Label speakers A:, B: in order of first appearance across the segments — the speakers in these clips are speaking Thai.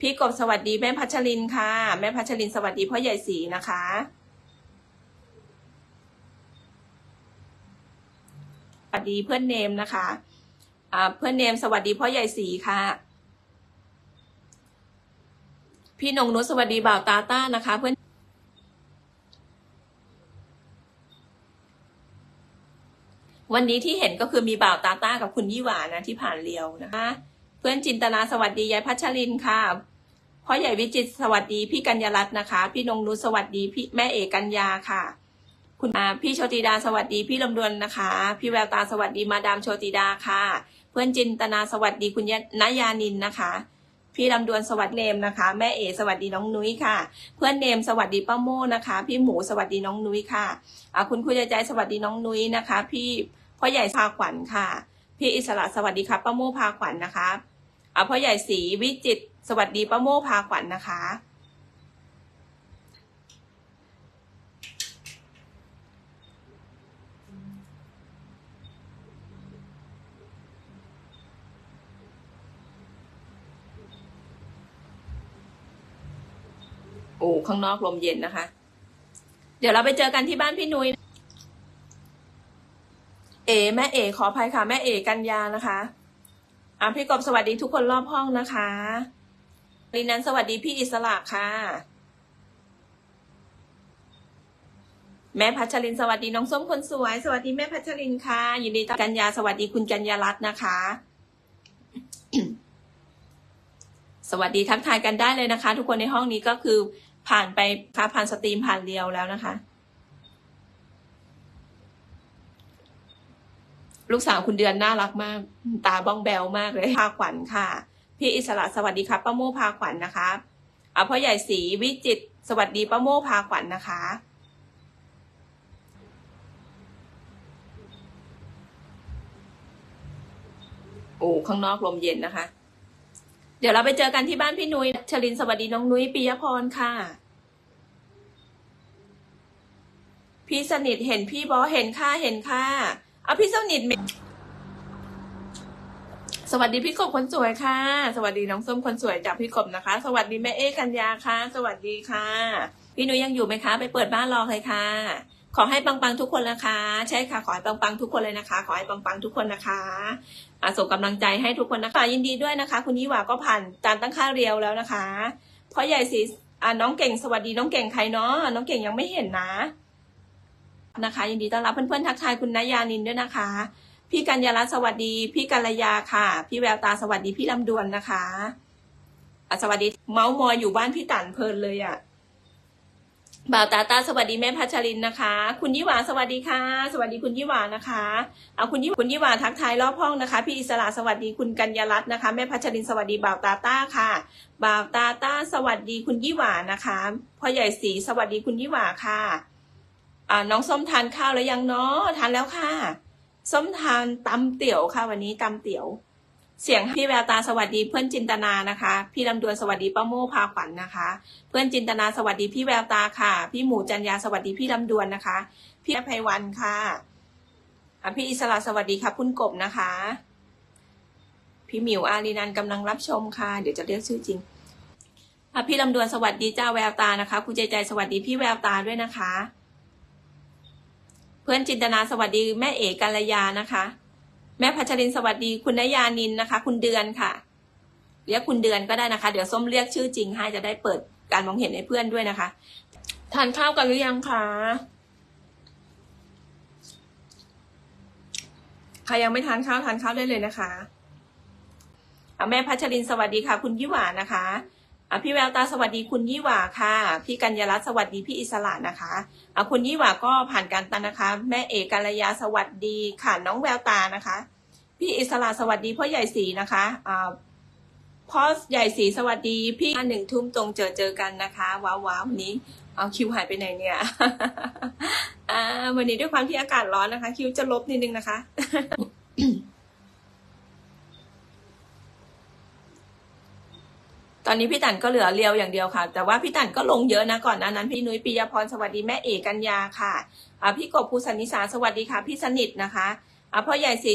A: พี่กบสวัสดีแม่พัชรินค่ะ แม่พัชรินสวัสดีพ่อใหญ่สีนะคะ สวัสดีเพื่อนเนมนะคะอ่าเพื่อนเนมสวัสดีพ่อใหญ่สีค่ะ พี่นงนุชสวัสดีบ่าวตาต้านะคะ เพื่อนวันนี้ที่เห็นก็คือมีบ่าวตาต้ากับคุณยี่หวานะที่ผ่านเรียวนะคะ เพื่อนจินตนาสวัสดียายพัชรินค่ะ พ่อใหญ่วิจิตสวัสดีพี่กัญญารัตน์นะคะ พี่นงนุชสวัสดีพี่แม่เอกกัญญาค่ะ คุณอาพี่โชติดาสวัสดีพี่ลำดวนนะคะ พี่แววตาสวัสดีมาดามโชติดาค่ะ เพื่อนจินตนาสวัสดีคุณนายานินนะคะ พี่ลำดวนสวัสดีเนมนะคะ แม่เอสวัสดีน้องนุ้ยค่ะ เพื่อนเนมสวัสดีป้าโมนะคะ พี่หมูสวัสดีน้องนุ้ยค่ะคุณคุยใจสวัสดีน้องนุ้ยนะคะ พี่พ่อใหญ่พาขวัญค่ะ พี่อิสระสวัสดีครับป้าโมพาขวัญนะคะ อ่าพ่อใหญ่ศรีวิจิตสวัสดีป้าโมพาขวัญนะคะ โอ้ข้างนอกลมเย็นนะคะ เดี๋ยวเราไปเจอกันที่บ้านพี่นุ้ยเอ๋แม่เอ๋ขออภัยค่ะ แม่เอ๋กัญญานะคะ อะพี่กบสวัสดีทุกคนรอบห้องนะคะลีนันสวัสดีพี่อิสระค่ะ แม่พัชรินสวัสดีน้องส้มคนสวย สวัสดีแม่พัชรินค่ะยินดีต้อนกัญญาสวัสดีคุณกัญญารัตน์นะคะ สวัสดีทักทายกันได้เลยนะคะ ทุกคนในห้องนี้ก็คือผ่านไปค่ะผ่านสตรีมผ่านเรียวแล้วนะคะ ลูกสาวคุณเดือนน่ารักมาก ตาบ้องแบวมากเลยพาขวัญค่ะ พี่อิสระสวัสดีครับป้าโมพาขวัญนะคะอะพ่อใหญ่ศรีวิจิตสวัสดีป้าโมพาขวัญนะคะ โอ้ข้างนอกลมเย็นนะคะ เดี๋ยวเราไปเจอกันที่บ้านพี่นุ้ยชลินสวัสดีน้องนุ้ยปิยพรค่ะพี่สนิทเห็นพี่บอเห็นค่ะเห็นค่ะ เอาพี่สนิทมีสวัสดีพี่กบคนสวยค่ะ สวัสดีน้องส้มคนสวยจากพี่กบนะคะ สวัสดีแม่เอ๊กัญญาค่ะ สวัสดีค่ะ พี่นุ้ยยังอยู่ไหมคะ ไปเปิดบ้านรอเลยค่ะ ขอให้ปังๆทุกคนนะคะ ใช่ค่ะ ขอให้ปังๆทุกคนเลยนะคะ ขอให้ปังๆทุกคนนะคะอะส่งกำลังใจให้ทุกคนนะคะยินดีด้วยนะคะ คุณยี่หวาก็ผ่านการตั้งค่าเรียวแล้วนะคะพ่อใหญ่สีอะน้องเก่งสวัสดีน้องเก่งใครเนาะน้องเก่งยังไม่เห็นนะ นะคะยินดีต้อนรับเพื่อนๆทักทายคุณนายานินด้วยนะคะ พี่กัญญารัตสวัสดี พี่กัลยาค่ะ พี่แววตาสวัสดีพี่ลำดวนนะคะสวัสดีเมาส์มอยอยู่บ้านพี่ตันเพลินเลยอะบ่าวตาตาสวัสดีแม่พัชรินนะคะ คุณยี่หวาสวัสดีค่ะ สวัสดีคุณยี่หวานะคะเอาคุณยี่คุณยี่หวาทักทายรอบห้องนะคะ พี่อิสระสวัสดีคุณกัญญารัตน์นะคะแม่พัชรินสวัสดีบ่าวตาตาค่ะบ่าวตาตาสวัสดีคุณยี่หวานะคะพ่อใหญ่ศรีสวัสดีคุณยี่หวาค่ะ น้องส้มทานข้าวแล้วยังเนาะทานแล้วค่ะ ส้มทานตำเตี๋ยวค่ะ วันนี้ตำเตี๋ยว เสียงพี่แววตาสวัสดีเพื่อนจินตนานะคะ พี่ลำดวนสวัสดีป้าโมพาขวัญนะคะ เพื่อนจินตนาสวัสดีพี่แววตาค่ะ พี่หมูจันยาสวัสดีพี่ลำดวนนะคะ พี่ภัยวันค่ะพี่อิสระสวัสดีค่ะคุณกบนะคะ พี่หมิวอารีนันกำลังรับชมค่ะ เดี๋ยวจะเรียกชื่อจริงพี่ลำดวนสวัสดีเจ้าแววตานะคะคุณใจใจสวัสดีพี่แววตาด้วยนะคะ พื่อนจินตนาสวัสดีแม่เอกกัลยานะคะ แม่พัชรินสวัสดีคุณนยานินนะคะ คุณเดือนค่ะเรียกคุณเดือนก็ได้นะคะ เดี๋ยวส้มเรียกชื่อจริงให้จะได้เปิดการมองเห็นให้เพื่อนด้วยนะคะ ทานข้าวกันหรือยังคะใครยังไม่ทานข้าวทานข้าวได้เลยนะคะอะแม่พัชรินสวัสดีค่ะ คุณยี่หวานะคะ อะพี่แววตาสวัสดีคุณยี่หว่าค่ะ พี่กัญญารัตน์สวัสดีพี่อิสระนะคะอะคุณยี่หว่าก็ผ่านการตันนะคะ แม่เอกกัลยาสวัสดีค่ะน้องแววตานะคะ พี่อิสระสวัสดีพ่อใหญ่ศรีนะคะอ่าพ่อใหญ่ศรีสวัสดี พี่หนึ่งทุ่มตรงเจอเจอกันนะคะว้าวว้าววันนี้เอาคิวหายไปไหนเนี่ยอ่าวันนี้ด้วยความที่อากาศร้อนนะคะ คิวจะลบนิดนึงนะคะ อนนี้พี่ตันก็เหลือเรียวอย่างเดียวค่ะ แต่ว่าพี่ตันก็ลงเยอะนะก่อนหนานั้นพี่นุ้ยปิยพรสวัสดีแม่เอกกัญญาค่ะพี่กบภูสันนิสาสวัสดีค่ะ พี่สนิทนะคะพ่อใหญ่ศรี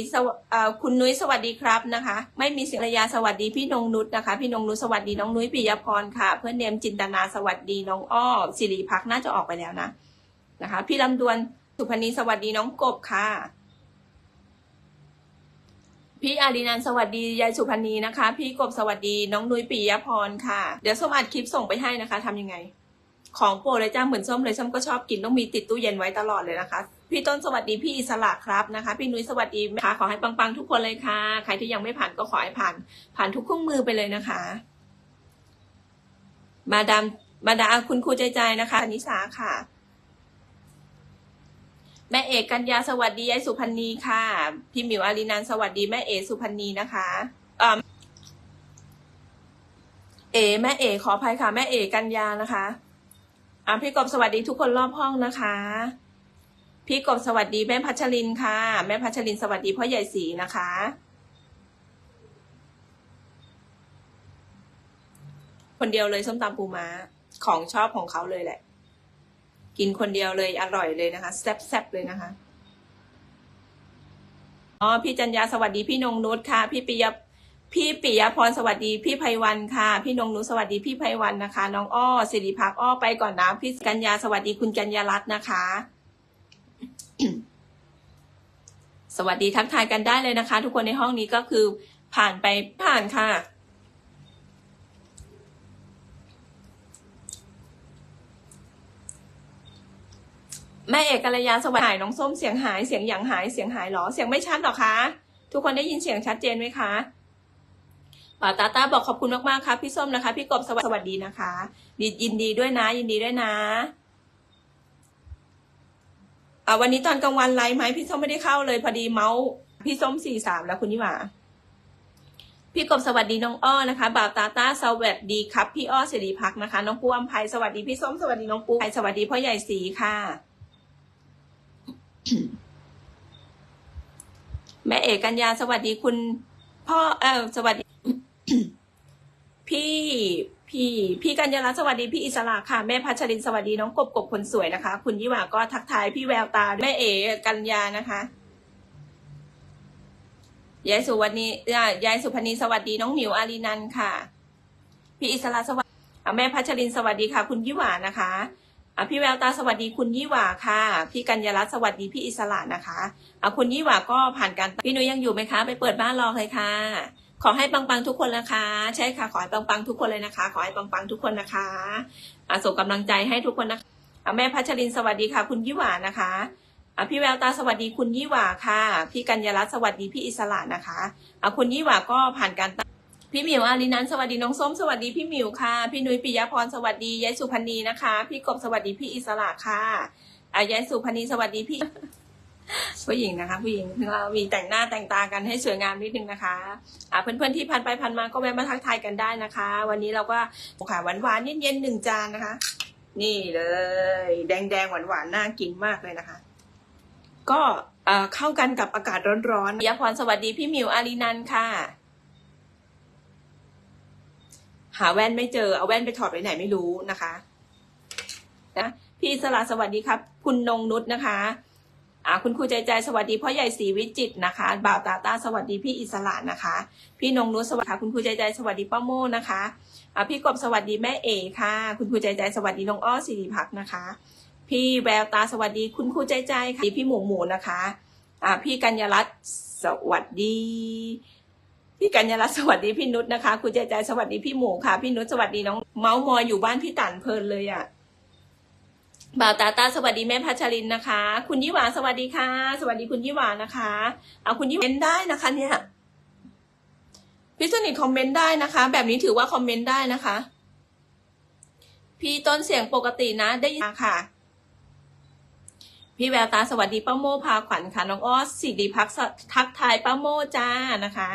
A: คุณนุ้ยสวัสดีครับนะคะ ไม่มีเสียงรยาสวัสดีพี่นงนุชนะคะ พี่นงนุชสวัสดีน้องนุ้ยปิยพรค่ะ เพื่อนเนมจินตนาสวัสดีน้องอ้อสิริพักน่าจะออกไปแล้วนะนะคะ พี่ลำดวนสุพนีสวัสดีน้องกบค่ะ พี่อารีนันสวัสดียายสุพนีนะคะ พี่กบสวัสดีน้องนุ้ยปิยพรค่ะ เดี๋ยวส้มอัดคลิปส่งไปให้นะคะทำยังไง ของโปรดเลยจ้าเหมือนส้มเลยส้มก็ชอบกินต้องมีติดตู้เย็นไว้ตลอดเลยนะคะพี่ต้นสวัสดีพี่อิสระครับนะคะ พี่นุ้ยสวัสดีค่ะขอให้ปังๆทุกคนเลยค่ะ ใครที่ยังไม่ผ่านก็ขอให้ผ่าน ผ่านทุกเครื่องมือไปเลยนะคะ มาดามมาดามคุณครูใจใจนะคะนิสาค่ะ แม่เอกกัญญาสวัสดียายสุพันนีค่ะ พี่หมิวอารีนันสวัสดีแม่เอกสุพันนีนะคะเอแม่เอกขออภัยค่ะ แม่เอกกัญญานะคะอ่าพี่กบสวัสดีทุกคนรอบห้องนะคะ พี่กบสวัสดีแม่พัชรินค่ะ แม่พัชรินสวัสดีพ่อใหญ่ศรีนะคะ คนเดียวเลยส้มตำปูม้าของชอบของเขาเลยแหละ กินคนเดียวเลยอร่อยเลยนะคะ แซ่บๆเลยนะคะอ๋อพี่จัญญาสวัสดีพี่นงนุชค่ะ พี่ปิยพี่ปิยพรสวัสดีพี่ไพวันค่ะ พี่นงนุชสวัสดีพี่ไพวันนะคะ น้องอ้อสิริพักอ้อไปก่อนนะพี่กัญญาสวัสดีคุณกัญญารัตน์นะคะ สวัสดีทักทายกันได้เลยนะคะ ทุกคนในห้องนี้ก็คือผ่านไปผ่านค่ะ แม่เอกกัลยาสวัสดีหายน้องส้มเสียงหายเสียงอย่างหายเสียงหายเหรอเสียงไม่ชัดหรอคะ ทุกคนได้ยินเสียงชัดเจนไหมคะป่าตาตาบอกขอบคุณมากๆค่ะพี่ส้มนะคะ พี่กบสวัสดีนะคะดียินดีด้วยนะ ยินดีด้วยนะอ่าวันนี้ตอนกลางวันไลฟ์ไหมพี่ส้มไม่ได้เข้าเลยพอดีเมาส์พี่ส้มสี่สามแล้วคุณนิว่าพี่กบสวัสดีน้องอ้อนะคะบ่าวตาตาสวัสดีครับ พี่อ้อสิริพักนะคะ น้องปูอัมภัยสวัสดีพี่ส้มสวัสดีน้องปูภัยสวัสดีพ่อใหญ่สีค่ะ แม่เอกกัญญาสวัสดีคุณ พ่อเออสวัสดี พี่พี่พี่กัญญาลัตน์สวัสดีพี่อิสระค่ะแม่พัชรินสวัสดีน้องกบกบคนสวยนะคะ คุณยี่หว่าก็ทักทายพี่แววตาแม่เอกัญญานะคะยายสุวรรณีอ่ายายสุพนีสวัสดีน้องหมิวอารีนันค่ะ พี่อิสระสวัสดีแม่พัชรินสวัสดีค่ะ คุณยี่หว่านะคะ อพี่แววตาสวัสดีคุณยี่หว่าค่ะ พี่กัญญาลัตน์สวัสดีพี่อิสระนะคะอะคุณยี่หว่าก็ผ่านการพี่นุยยังอยู่ไหมคะ ไปเปิดบ้านรอเลยค่ะ ขอให้ปังๆทุกคนนะคะ ใช่ค่ะขอให้ปังๆทุกคนเลยนะคะ ขอให้ปังๆทุกคนนะคะอะส่งกำลังใจให้ทุกคนนะคะอะแม่พัชรินสวัสดีค่ะ คุณยี่หว่านะคะอะพี่แววตาสวัสดีคุณยี่หว่าค่ะ พี่กัญญาลัตน์สวัสดีพี่อิสระนะคะอะคุณยี่หว่าก็ผ่านการ พี่หมิวอารีนันสวัสดีน้องส้มสวัสดีพี่หมิวค่ะ พี่นุ้ยปิยพรสวัสดียายสุพนีนะคะ พี่กบสวัสดีพี่อิสระค่ะอะยายสุพนีสวัสดีพี่ ผู้หญิงนะคะ ผู้หญิงเรามีแต่งหน้าแต่งตากันให้สวยงามนิดนึงนะคะอะเพื่อนๆที่ผ่านไปผ่านมาก็แวะมาทักทายกันได้นะคะ วันนี้เราก็ค่ะหวานๆเย็นๆหนึ่งจานนะคะ นี่เลย แดงๆหวานๆน่ากินมากเลยนะคะ ก็เอ่อเข้ากันกับอากาศร้อนๆปิยพรสวัสดีพี่หมิวอารีนันค่ะ หาแว่นไม่เจอเอาแว่นไปถอดไว้ไหนไม่รู้นะคะนะพี่อิสระสวัสดีครับ คุณนงนุชนะคะอ่าคุณครูใจใจสวัสดีพ่อใหญ่ศรีวิจิตนะคะบ่าวตาตาสวัสดีพี่อิสระนะคะ พี่นงนุชสวัสดีคุณครูใจใจสวัสดีป้าโมนะคะอ่าพี่กบสวัสดีแม่เอค่ะ คุณครูใจใจสวัสดีน้องอ้อสิริพักนะคะ พี่แววตาสวัสดี คุณครูใจใจค่ะพี่หมูหมูนะคะอ่าพี่กัญญารัตน์สวัสดี พี่กัญญาลักษณ์สวัสดีพี่นุชนะคะ คุณใจใจสวัสดีพี่หมูค่ะ พี่นุชสวัสดีน้องเมาส์มอยอยู่บ้านพี่ตันเพลินเลยอะ่ะบ่าวตาตาสวัสดีแม่พัชรินนะคะ คุณยี่หวาสวัสดีค่ะ สวัสดีคุณยี่หวานะคะเอาคุณยี่หวาคอมเมนต์ได้นะคะ เนี่ยพี่สนิทคอมเมนต์ได้นะคะ แบบนี้ถือว่าคอมเมนต์ได้นะคะ พี่ต้นเสียงปกตินะได้ยินค่ะ พี่แววตาสวัสดีป้าโมพาขวัญค่ะน้องอ้อสิริพักทักทายป้าโมจ้านะคะ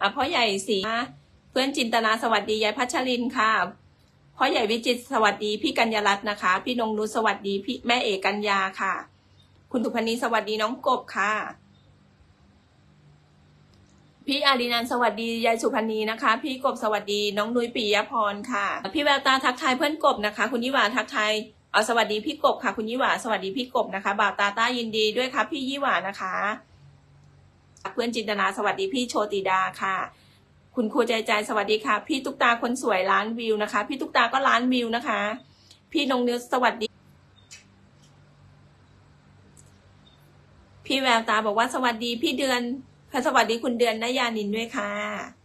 A: อะพ่อใหญ่สีเพื่อนจินตนาสวัสดียายพัชรินค่ะพ่อใหญ่วิจิตสวัสดีพี่กัญญารัตน์นะคะ พี่นงนุชสวัสดีพี่แม่เอกกัญญาค่ะ คุณทุพนีสวัสดีน้องกบค่ะ พี่อารีนันสวัสดียายสุพนีนะคะ พี่กบสวัสดีน้องนุ้ยปิยพรค่ะ พี่แววตาทักทายเพื่อนกบนะคะ คุณยี่หวาทักทายเอาสวัสดีพี่กบค่ะ คุณยี่หวาสวัสดีพี่กบนะคะ บ่าวตาต้ายินดีด้วยค่ะ พี่ยี่หวานะคะ เพื่อนจินตนาสวัสดีพี่โชติดาค่ะ คุณครูใจใจสวัสดีค่ะ พี่ตุ๊กตาคนสวยล้านวิวนะคะ พี่ตุ๊กตาก็ล้านวิวนะคะ พี่นงนิวสวัสดี พี่แววตาบอกว่าสวัสดีพี่เดือนค่ะสวัสดีคุณเดือนนยานินด้วยค่ะ